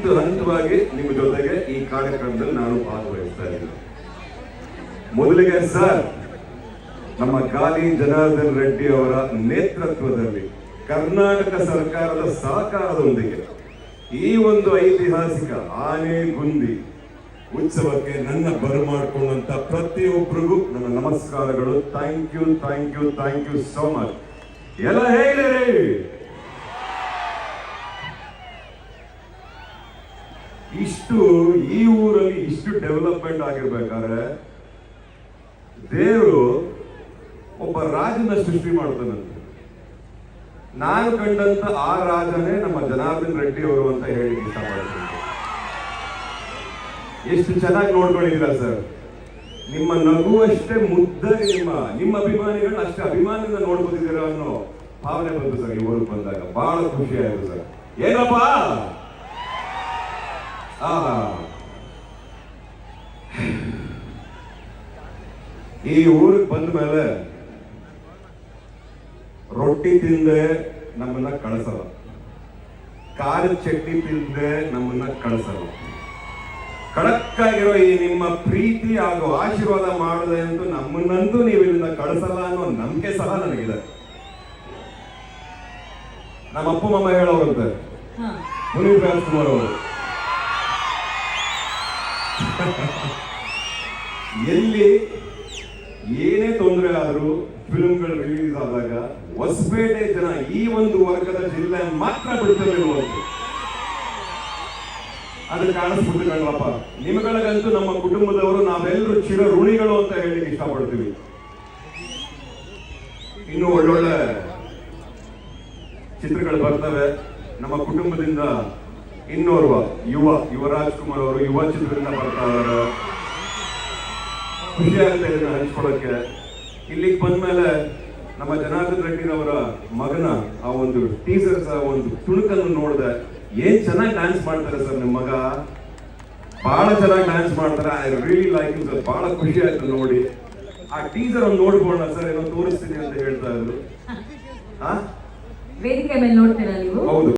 ಹಂತ ಹಂತವಾಗಿ ನಿಮ್ಮ ಜೊತೆಗೆ ಈ ಕಾರ್ಯಕ್ರಮದಲ್ಲಿ ನಾನು ಭಾಗವಹಿಸ್ತಾ ಇದ್ದೀನಿ. ಮೊದಲಿಗೆ ಸರ್, ನಮ್ಮ ಗಾಲಿ ಜನಾರ್ದನ್ ರೆಡ್ಡಿ ಅವರ ನೇತೃತ್ವದಲ್ಲಿ ಕರ್ನಾಟಕ ಸರ್ಕಾರದ ಸಹಕಾರದೊಂದಿಗೆ ಈ ಒಂದು ಐತಿಹಾಸಿಕ ಆನೆ ಗುಂದಿ ಉತ್ಸವಕ್ಕೆ ನನ್ನ ಬರಮಾಡಿಕೊಂಡಂತ ಪ್ರತಿಯೊಬ್ಬರಿಗೂ ನನ್ನ ನಮಸ್ಕಾರಗಳು. Thank you thank you thank you so much ಎಲ್ಲ ಹೇಳಿರಿ. ಇಷ್ಟು ಈ ಊರಲ್ಲಿ ಇಷ್ಟು ಡೆವಲಪ್ಮೆಂಟ್ ಆಗಿರ್ಬೇಕಾದ್ರೆ ದೇವರು ಒಬ್ಬ ರಾಜನ ಸೃಷ್ಟಿ ಮಾಡ್ತಾನಂತೆ ನಾನು ಕಂಡಂತ ಆ ರಾಜನೇ ನಮ್ಮ ಜನಾರ್ದನ್ ರೆಡ್ಡಿ ಅವರು ಅಂತ ಹೇಳಿ ಇಷ್ಟಪಡ್ತೀನಿ. ಎಷ್ಟು ಚೆನ್ನಾಗಿ ನೋಡ್ಕೊಂಡಿದ್ದೀರಾ ಸರ್? ನಿಮ್ಮ ನಗುವಷ್ಟೇ ಮುದ್ದ ನಿಮ್ಮ ನಿಮ್ಮ ಅಭಿಮಾನಿಗಳನ್ನ ಅಷ್ಟೇ ಅಭಿಮಾನಿಯಿಂದ ನೋಡ್ಬೋದಿದ್ದೀರಾ ಅನ್ನೋ ಭಾವನೆ ಬಂತು ಸರ್ ಈ ಊರಿಗೆ ಬಂದಾಗ. ಬಹಳ ಖುಷಿ ಆಯ್ತು ಸರ್. ಏನಪ್ಪ? ಈ ಊರಿಗೆ ಬಂದ ಮೇಲೆ ರೊಟ್ಟಿ ತಿಂದೆ ನಮ್ಮನ್ನ ಕಳಿಸಲ್ಲ. ಕಾರ್ ಚಟ್ನಿ ತಿಂದೆ ನಮ್ಮನ್ನ ಕಳಿಸಲ್ಲ. ಕಡಕ್ಕಾಗಿರೋ ಈ ನಿಮ್ಮ ಪ್ರೀತಿ ಹಾಗೂ ಆಶೀರ್ವಾದ ಮಾಡಿದೆ ಅಂತೂ ನಮ್ಮನ್ನಂತೂ ನೀವು ಇಲ್ಲಿಂದ ಕಳಿಸಲ್ಲ ಅನ್ನೋ ನಂಬಿಕೆ ಸಹ ನನಗಿದೆ. ನಮ್ಮ ಅಪ್ಪ ಮಮ್ಮ ಹೇಳೋರಂತೆ. ಮುನಿ ಪುನೀತ್ ರಾಜ್ಕುಮಾರ್ ಅವರು ಎಲ್ಲಿ ಏನೇ ತೊಂದರೆ ಆದರೂ ಫಿಲ್ಮ್ಗಳು ರಿಲೀಸ್ ಆದಾಗ ಹೊಸಪೇಟೆ ಜನ ಈ ಒಂದು ವರ್ಗದ ಜಿಲ್ಲೆ ಮಾತ್ರ ಅದಕ್ಕೆ ಅದು ಕಾಣಿಸ್ಬಿಟ್ಟು ಕಣ್ವಪ್ಪ ನಿಮ್ಗಳಿಗಂತೂ ನಮ್ಮ ಕುಟುಂಬದವರು ನಾವೆಲ್ಲರೂ ಚಿರ ಋಣಿಗಳು ಅಂತ ಹೇಳಿ ಇಷ್ಟಪಡ್ತೀವಿ. ಇನ್ನು ಒಳ್ಳೊಳ್ಳೆ ಚಿತ್ರಗಳು ಬರ್ತವೆ. ನಮ್ಮ ಕುಟುಂಬದಿಂದ ಇನ್ನೋರ್ವ ಯುವ ಯುವರಾಜ್ ಕುಮಾರ್ ಅವರು ಯುವ ಚಿತ್ರದಿಂದ ಬರ್ತಾ ಇದ್ದಾರೆ. ಖುಷಿ ಆಗುತ್ತೆ ಇದನ್ನ ಹಂಚ್ಕೊಳಕ್ಕೆ ಇಲ್ಲಿಗೆ ಬಂದ್ಮೇಲೆ ನಮ್ಮ ಜನಾರ್ದನ್ ರೆಡ್ಡಿನವರ ಮಗನ ಆ ಒಂದು ಟೀಸರ್ಸ್ ಆ ಒಂದು ತುಣುಕನ್ನು ನೋಡಿದೆ ಏನ್ ಚೆನ್ನಾಗಿ ಡ್ಯಾನ್ಸ್ ಮಾಡ್ತಾರೆ ಸರ್ ನಿಮ್ಮ ಮಗ? ಬಹಳ ಚೆನ್ನಾಗಿ ಡ್ಯಾನ್ಸ್ ಮಾಡ್ತಾರೆ. I really like sir. ಬಹಳ ಖುಷಿ ಆಯ್ತು ನೋಡಿ. ಆ ಟೀಸರ್ ಒಂದು ನೋಡ್ಬೋಣ ಸರ್ ಏನೋ ತೋರಿಸ್ತೀನಿ ಅಂತ ಹೇಳ್ತಾ ಇದ್ರು. ವೇದಿಕೆ ಮೇಲೆ ನೋಡ್ತೀರಾ ನೀವು? ಹೌದು.